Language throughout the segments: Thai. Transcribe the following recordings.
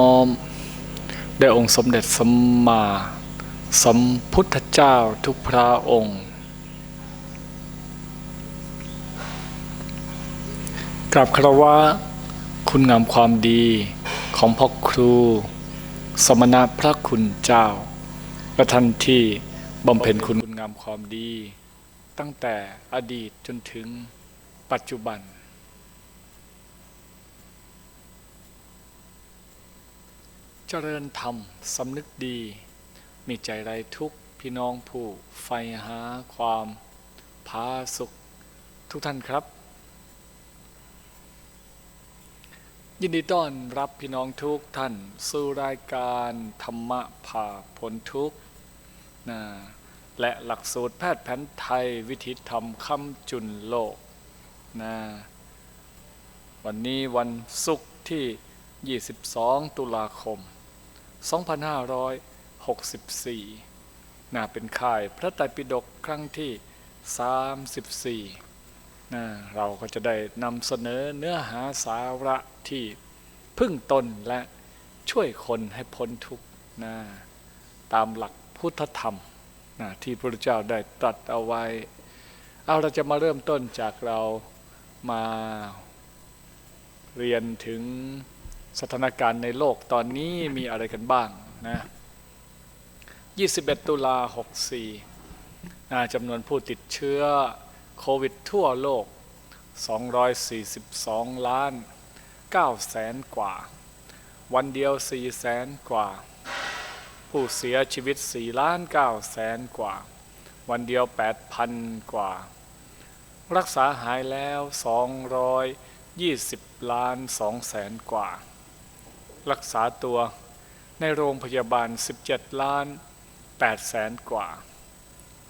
น้อมแด่องค์สมเด็จสัมมาสัมพุทธเจ้าทุกพระองค์กราบคารวะคุณงามความดีของพ่อครู สมณะพระคุณเจ้าและท่านที่บำเพ็ญคุณงามความดี ตั้งแต่อดีตจนถึงปัจจุบัน เจริญธรรมสำนึกดี มีใจไรทุกพี่น้องผู้ใฝ่หาความพาสุขทุกท่านครับ ยินดีต้อนรับพี่น้องทุกท่านสู่รายการธรรมะผ่าพ้นทุกนะและหลักสูตรแพทย์แผนไทยวิธีธรรมคำจุนโลกนะวันนี้วันศุกร์ที่ 22 ตุลาคม 2564นะเป็นค่ายพระไตรปิฎกครั้งที่ 34นะเราก็จะได้นำเสนอเนื้อหาสาระที่พึ่งตนและช่วยคนให้พ้นทุกข์นะตามหลักพุทธธรรมนะที่พระเจ้าได้ตรัสเอาไว้ เอาเราจะมาเริ่มต้นจากเรามาเรียนถึง สถานการณ์ในโลกตอนนี้มีอะไรกันบ้างนะ 21 ตุลา 64นะจำนวนผู้ติดเชื้อโควิดทั่วโลก 242 ล้าน 9 แสนกว่า วันเดียว 4 แสนกว่า ผู้เสียชีวิต 4 ล้าน 9 แสนกว่า วันเดียว 8,000 กว่า รักษาหายแล้ว220 ล้าน 2 แสนกว่า รักษาตัวในโรงพยาบาล 17 ล้าน8แสนกว่า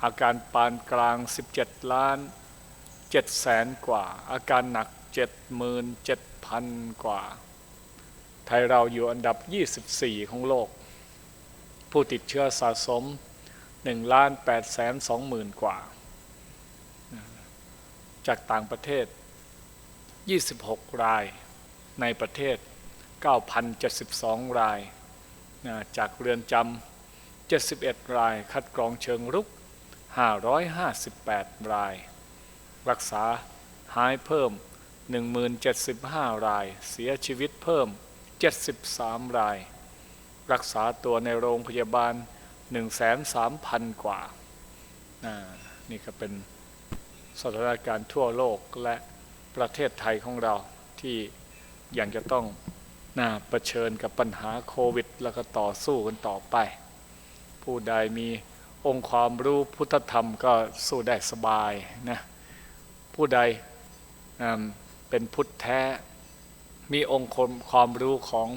อาการปานกลาง 17 ล้าน7แสนกว่า อาการหนัก 77,000 กว่า ไทยเราอยู่อันดับ 24 ของโลก ผู้ติดเชื้อสะสม1ล้าน8แสน20,000 กว่า จากต่างประเทศ 26 รายในประเทศ 9,072 รายนะจากเรือนจำ 71 ราย คัดกรองเชิงรุก 558 ราย รักษาหายเพิ่ม 1075 ราย เสียชีวิตเพิ่ม 73 ราย รักษาตัวในโรงพยาบาล1,300,000 กว่านะนี่ก็เป็นสถานการณ์ทั่วโลกและประเทศไทยของเราที่ยังจะต้อง น่าเผชิญกับปัญหาโควิด แล้วก็ต่อสู้กันต่อไป ผู้ใดมีองค์ความรู้พุทธธรรมก็สู้ได้สบายนะผู้ใดเป็นพุทธแท้ มีองค์ความรู้ของ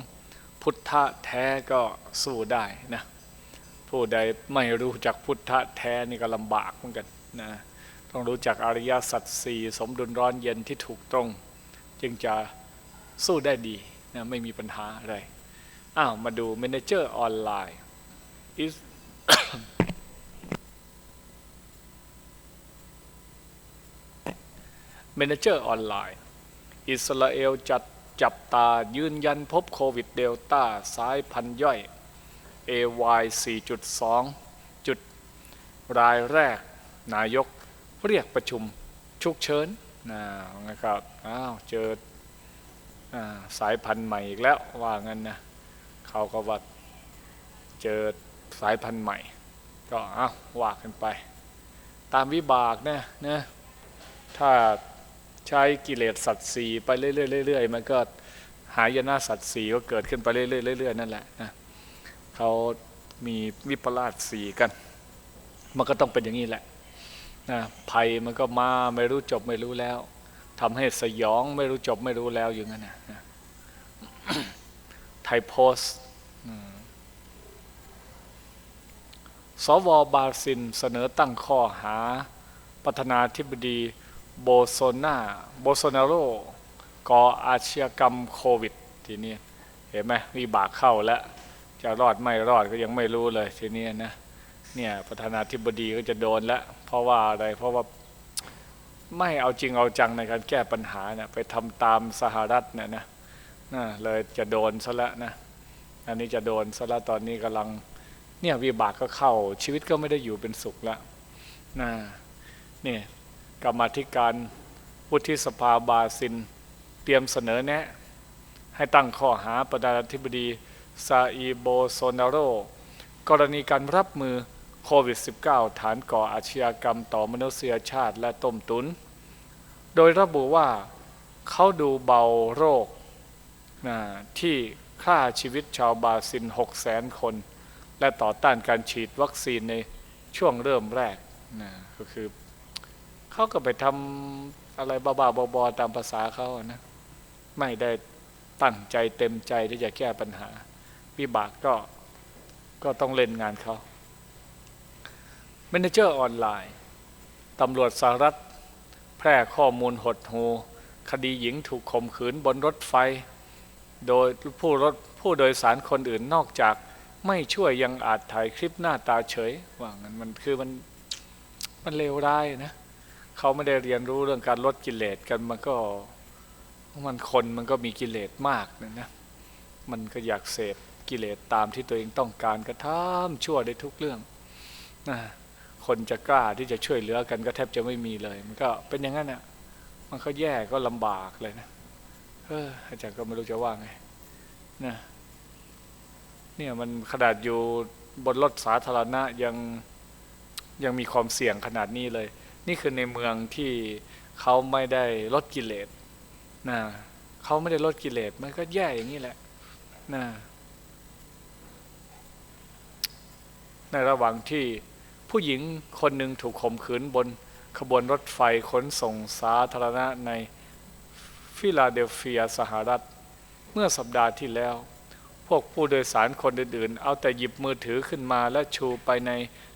พุทธะแท้ก็สู้ได้นะผู้ใดไม่รู้จักพุทธะแท้นี่ก็ลำบากเหมือนกันนะต้องรู้จักอริยสัจสี่สมดุลร้อนเย็นที่ถูกตรง จึงจะสู้ได้ดี นะไม่มีปัญหาอะไร อ้าว มาดู Manager ออนไลน์ is Manager ออนไลน์ อิสราเอลจัดจับตายืนยันพบโควิดเดลต้าสายพันธุ์ย่อย AY 4.2 จุด รายแรก นายกเรียกประชุมฉุกเฉินนะครับ อ้าว เจอ สายพันธุ์ใหม่อีกแล้วว่างั้นนะเขาก็ว่าเจอสายพันธุ์ใหม่ ก็เอาว่ากันไป ตามวิบากนะนะถ้าใช้กิเลสสัตว์สีไปเรื่อยๆมันก็หายนะสัตว์สีก็เกิดขึ้นไปเรื่อยๆนั่นแหละนะเขามีวิปลาสสีกัน มันก็ต้องเป็นอย่างนี้แหละนะภัยมันก็มาไม่รู้จบไม่รู้แล้ว ทำให้สยองไม่รู้จบไม่รู้แล้วอย่างนั้นนะไทยโพสสวบาซินเสนอตั้งข้อหาประธานาธิบดีโบโซนาโบโซนาโรก่ออาชญากรรมโควิด ทีนี้เห็นไหมมีบากเข้าแล้ว จะรอดไม่รอดก็ยังไม่รู้เลยทีนี้นะเนี่ยประธานาธิบดีก็จะโดนแล้ว เพราะว่าอะไรเพราะว่า ไม่เอาจริงเอาจังในการแก้ปัญหาเนะี่ยไปทำตามสหรัฐเนี่ยนะนะเลยจะโดนซะล้วนะอันนี้จะโดนซะล้วตอนนี้กำลังเนี่ยวิบากก็เข้าชีวิตก็ไม่ได้อยู่เป็นสุขล้วนะนี่กรรมธิการวุฒิสภาบาซิน เตรียมเสนอแนะ ให้ตั้งข้อหาประธานาธิบดีซาอีโบโซนาโร กรณีการรับมือ โควิด -19 ฐานก่ออาชญากรรมต่อมนุษยชาติและต้มตุน โดยระบุว่าเขาดูเบาโรคนะที่ฆ่าชีวิตชาวบราซิล6 0แสนคน และต่อต้านการฉีดวัคซีนในช่วงเริ่มแรกนะก็คือเขาก็ไปทำอะไรบ้าๆบอๆตามภาษาเขานะไม่ได้ตั้งใจเต็มใจที่จะแก้ปัญหาวิบากก็ก็ต้องเล่นงานเขา เมนเจอร์ออนไลน์ตำรวจสหรัฐ แพร่ข้อมูลหดหู คดีหญิงถูกข่มขืนบนรถไฟ โดยผู้รถผู้โดยสารคนอื่นนอกจากไม่ช่วยยังอาจถ่ายคลิปหน้าตาเฉย ว่างั้นมันคือมันมันเลวร้ายนะ เขาไม่ได้เรียนรู้เรื่องการลดกิเลสกันมันก็มันคนมันก็มีกิเลสมากนะนะมันก็อยากเสพกิเลสตามที่ตัวเองต้องการกระทำชั่วได้ทุกเรื่องนะ คนจะกล้าที่จะช่วยเหลือกันก็แทบจะไม่มีเลย มันก็เป็นอย่างนั้นอะ มันก็แย่ก็ลำบากเลยนะเอออาจารย์ก็ไม่รู้จะว่าไงนะเนี่ยมันขนาดอยู่บนรถสาธารณะยังยังมีความเสี่ยงขนาดนี้เลย นี่คือในเมืองที่เขาไม่ได้ลดกิเลสนะเขาไม่ได้ลดกิเลสมันก็แย่อย่างนี้แหละนะในระหว่างที่ ผู้หญิงคนหนึ่งถูกข่มขืนบนขบวนรถไฟขนส่งสาธารณะในฟิลาเดลเฟียสหรัฐ เมื่อสัปดาห์ที่แล้ว พวกผู้โดยสารคนอื่นๆ เอาแต่หยิบมือถือขึ้นมาและชูไปใน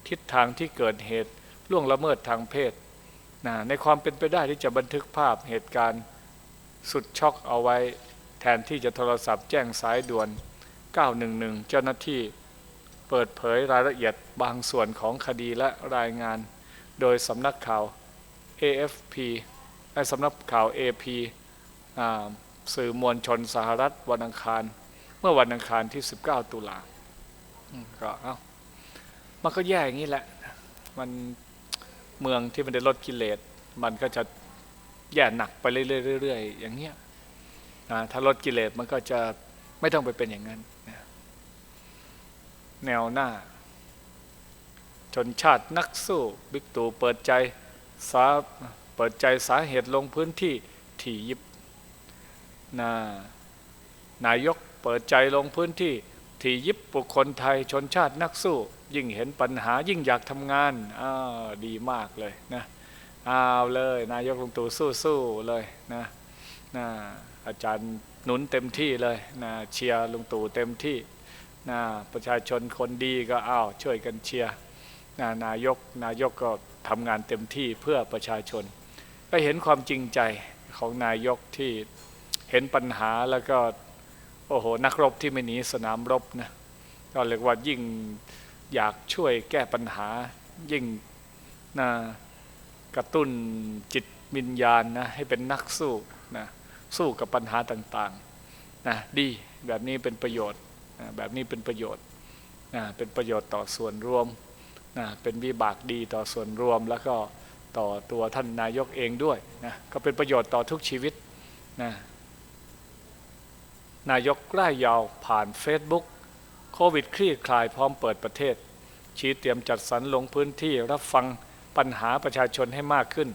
ทิศทางที่เกิดเหตุล่วงละเมิดทางเพศนะในความเป็นไปได้ที่จะบันทึกภาพเหตุการณ์ สุดช็อกเอาไว้ แทนที่จะโทรศัพท์แจ้งสายด่วน 911 เจ้าหน้าที่ เปิดเผยรายละเอียดบางส่วนของคดีและรายงาน โดยสำนักข่าว AFP สำนักข่าว AP สื่อมวลชนสหรัฐวันอังคาร เมื่อวันอังคารที่ 19 ตุลาก็เอ้ามันก็แย่อย่างนี้แหละ มันเมืองที่มันได้ลดกิเลส มันก็จะแย่หนักไปเรื่อยๆอย่างเงี้ยนะถ้าลดกิเลสมันก็จะไม่ต้องไปเป็นอย่างนั้นนะ แนวหน้า ชนชาตินักสู้ บิ๊กตู่เปิดใจสาเปิดใจสาเหตุลงพื้นที่ที่ยิบนานายกเปิดใจลงพื้นที่ที่ยิบบุคคลไทยชนชาตินักสู้ ยิ่งเห็นปัญหายิ่งอยากทำงานอ้าวดีมากเลยนะอ้าวเลย นายกลุงตู่สู้ๆเลยนะนะอาจารย์หนุนเต็มที่เลยนะเชียร์ลุงตู่เต็มที่ นะประชาชนคนดีก็อ้าวช่วยกันเชียร์นะนายกนายกก็ทำงานเต็มที่เพื่อประชาชน ก็เห็นความจริงใจของนายกที่เห็นปัญหาแล้วก็โอ้โหนักรบที่ไม่หนีสนามรบนะก็เรียกว่ายิ่งอยากช่วยแก้ปัญหายิ่งนะกระตุ้นจิตวิญญาณนะให้เป็นนักสู้นะสู้กับปัญหาต่างๆนะดีแบบนี้เป็นประโยชน์ แบบนี้เป็นประโยชน์นะเป็นประโยชน์ต่อส่วนรวมนะเป็นวิบากดีต่อส่วนรวม แล้วก็ต่อตัวท่านนายกเองด้วยนะก็เป็นประโยชน์ต่อทุกชีวิตนะนายกร่ายยาวผ่านเฟซบุ๊กโควิดคลี่คลายพร้อมเปิดประเทศ ชี้เตรียมจัดสรรลงพื้นที่รับฟังปัญหาประชาชนให้มากขึ้น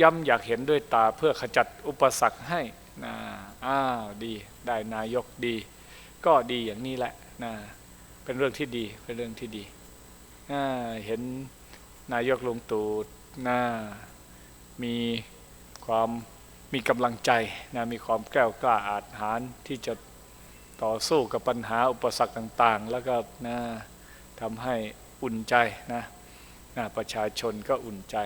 ย้ำอยากเห็นด้วยตาเพื่อขจัดอุปสรรคให้นะอ้าวดี ได้นายกดี ก็ดีอย่างนี้แหละนะเป็นเรื่องที่ดีเป็นเรื่องที่ดีนะเห็นนายกลงตู่นะมีความมีกำลังใจนะมีความแกล้วกล้าอาจหารที่จะต่อสู้กับปัญหาอุปสรรคต่างๆ แล้วก็นะทำให้อุ่นใจนะนะประชาชนก็อุ่นใจ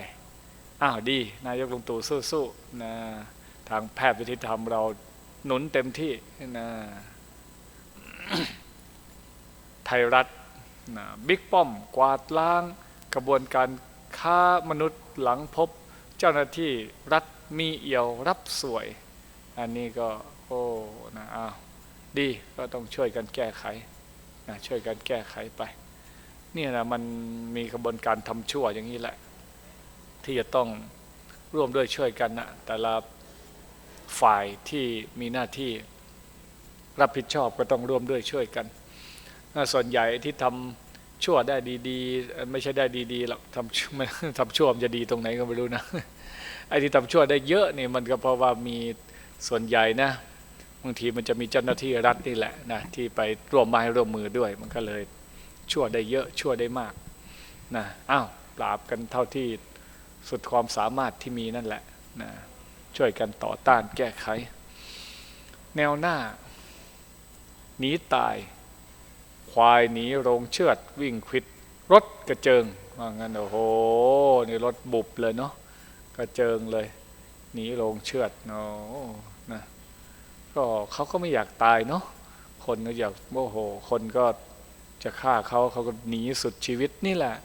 อ้าวดี นายกลงตู่สู้ๆนะทางแพทย์วิทยธรรมเราหนุนเต็มที่นะ ไทยรัฐนะบิ๊กป้อม กวาดล้าง กระบวนการค้ามนุษย์หลังพบ เจ้าหน้าที่รัฐมีเอี่ยวรับสวย อันนี้ก็โอ้นะอ้าวดีก็ต้องช่วยกันแก้ไขนะช่วยกันแก้ไขไปเนี่ยนะมันมีกระบวนการทำชั่วอย่างนี้แหละ ที่จะต้องร่วมด้วยช่วยกันนะแต่ละฝ่ายที่มีหน้าที่ รับผิดชอบก็ต้องร่วมด้วยช่วยกันนะส่วนใหญ่ที่ทำชั่วได้ดีๆ ไม่ใช่ได้ดีๆหรอกทำชั่วมันทำชั่วมันจะดีตรงไหนก็ไม่รู้นะไอ้ที่ทำชั่วได้เยอะนี่มันก็เพราะว่ามีส่วนใหญ่นะบางทีมันจะมีเจ้าหน้าที่รัฐนี่แหละนะที่ไปร่วมไม้ร่วมมือด้วย มันก็เลยชั่วได้เยอะชั่วได้มากนะอ้าวปราบกันเท่าที่สุดความสามารถที่มีนั่นแหละนะช่วยกันต่อต้านแก้ไข แนวหน้า หนีตาย ควายหนีโรงเชือดวิ่งควิด รถกระเจิงว่างั้นโอ้โหนี่รถบุบเลยเนาะกระเจิงเลยหนีโรงเชือดเนาะนะก็เขาก็ไม่อยากตายเนาะคนก็อยากโมโห คนก็จะฆ่าเขาเขาก็หนีสุดชีวิตนี่แหละ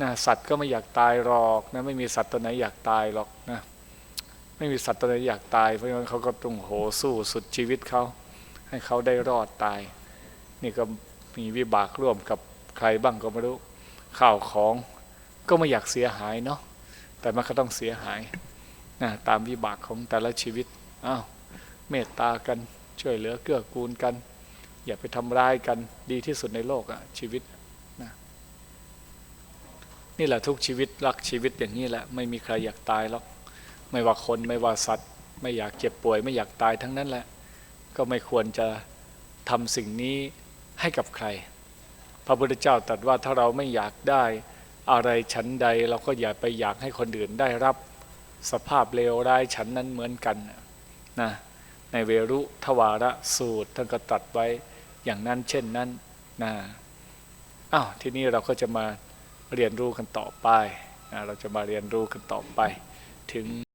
นะสัตว์ก็ไม่อยากตายหรอกนะไม่มีสัตว์ตัวไหนอยากตายหรอกนะไม่มีสัตว์ตัวไหนอยากตายเพราะฉะนั้นเขาก็ต้องโหสู้สุดชีวิตเขา ให้เขาได้รอดตาย นี่ก็มีวิบากร่วมกับใครบ้างก็ไม่รู้ข้าวของก็ไม่อยากเสียหายเนาะแต่มันก็ต้องเสียหายนะตามวิบากของแต่ละชีวิตอ้าวเมตตากันช่วยเหลือเกื้อกูลกัน อย่าไปทำร้ายกันดีที่สุดในโลกอะชีวิตนะนี่แหละทุกชีวิตรักชีวิตอย่างนี้แหละไม่มีใครอยากตายหรอกไม่ว่าคนไม่ว่าสัตว์ ไม่อยากเจ็บป่วย ไม่อยากตายทั้งนั้นแหละ ก็ไม่ควรจะทำสิ่งนี้ให้กับใคร พระพุทธเจ้าตรัสว่าถ้าเราไม่อยากได้อะไรชั้นใด เราก็อย่าไปอยากให้คนอื่นได้รับสภาพเลวร้ายฉันนั้นเหมือนกันนะในเวรุทวาระสูตรท่านก็ตรัสไว้อย่างนั้นเช่นนั้นนะอ้าวทีนี้เราก็จะมาเรียนรู้กันต่อไปนะเราจะมาเรียนรู้กันต่อไปถึง